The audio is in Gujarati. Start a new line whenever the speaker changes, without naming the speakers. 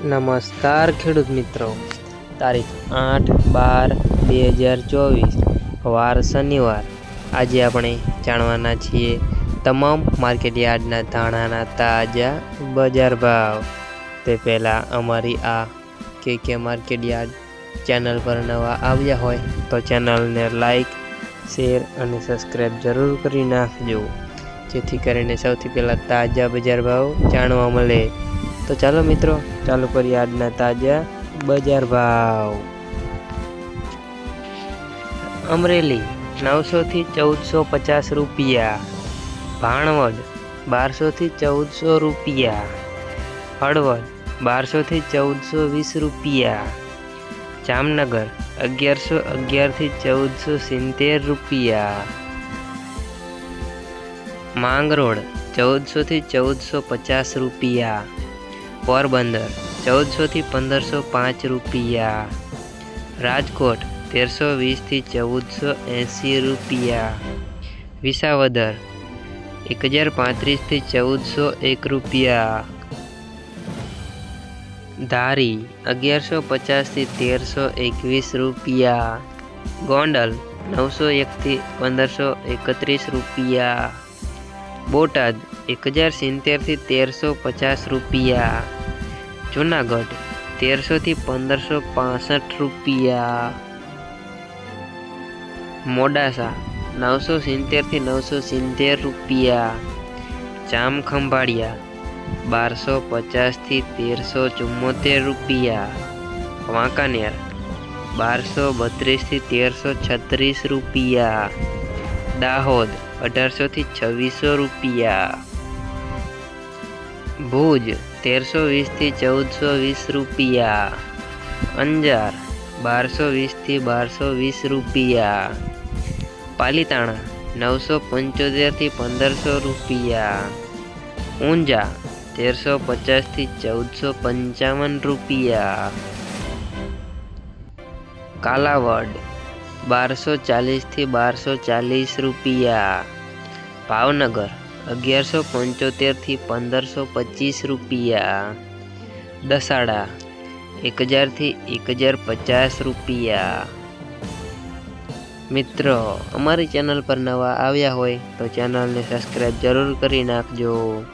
નમસ્કાર ખેડૂત મિત્રો. તારીખ આઠ બાર બે હજાર ચોવીસ, વાર શનિવાર. આજે આપણે જાણવાના છીએ તમામ માર્કેટ યાર્ડના ધાણાના તાજા બજાર ભાવ. તે પહેલાં અમારી આ કે કે માર્કેટ યાર્ડ ચેનલ પર નવા આવ્યા હોય તો ચેનલને લાઈક, શેર અને સબસ્ક્રાઈબ જરૂર કરી નાખજો. જેથી કરીને સૌથી પહેલાં તાજા બજાર ભાવ જાણવા મળે. તો ચાલો મિત્રો, ચાલુ કરીએ આજના તાજા બજાર ભાવ. અમરેલી, નવસોથી ચૌદસો પચાસ રૂપિયા. ભાણવડ, બારસોથી ચૌદસો રૂપિયા. હળવદ, બારસોથી ચૌદસો વીસ રૂપિયા. જામનગર, અગિયારસો અગિયારથી ચૌદસો સિત્તેર રૂપિયા. માંગરોળ, ચૌદસોથી ચૌદસો પચાસ રૂપિયા. પોરબંદર, ચૌદસોથી પંદરસો પાંચ રૂપિયા. રાજકોટ, તેરસો વીસથી ચૌદસો એંસી રૂપિયા. વિસાવદર, એક હજાર પાંત્રીસથી ચૌદસો એક રૂપિયા. ધારી, અગિયારસો પચાસથી તેરસો એકવીસ રૂપિયા. ગોંડલ, નવસો એકથી પંદરસો એકત્રીસ રૂપિયા. બોટાદ એક હજાર સિત્તેરથી તેરસો પચાસ રૂપિયા. જુનાગઢ, તેરસોથી પંદરસો પાસઠ રૂપિયા. મોડાસા, નવસો સિત્તેરથી નવસો સિત્તેર રૂપિયા. જામખંભાળિયા, બારસો પચાસથી તેરસો ચુમ્મોતેર રૂપિયા. વાંકાનેર, બારસો બત્રીસથી તેરસો છત્રીસ રૂપિયા. દાહોદ, અઢારસોથી છવ્વીસો રૂપિયા. ભુજ, તેરસો વીસથી ચૌદસો વીસ રૂપિયા. અંજાર, બારસો વીસથી બારસો વીસ રૂપિયા. પાલીતાણા, નવસો પંચોતેરથી પંદરસો રૂપિયા. ઊંઝા, તેરસો પચાસથી ચૌદસો પંચાવન રૂપિયા. કાલાવડ, બારસો ચાલીસથી બારસો ચાલીસ રૂપિયા. ભાવનગર અગિયારસો પંચોતેરથી પંદરસો પચીસ રૂપિયા. દસાડા, એક હજારથી એક હજાર પચાસ રૂપિયા. મિત્રો, અમારી ચેનલ પર નવા આવ્યા હોય તો ચેનલને સબસ્ક્રાઈબ જરૂર કરી નાખજો.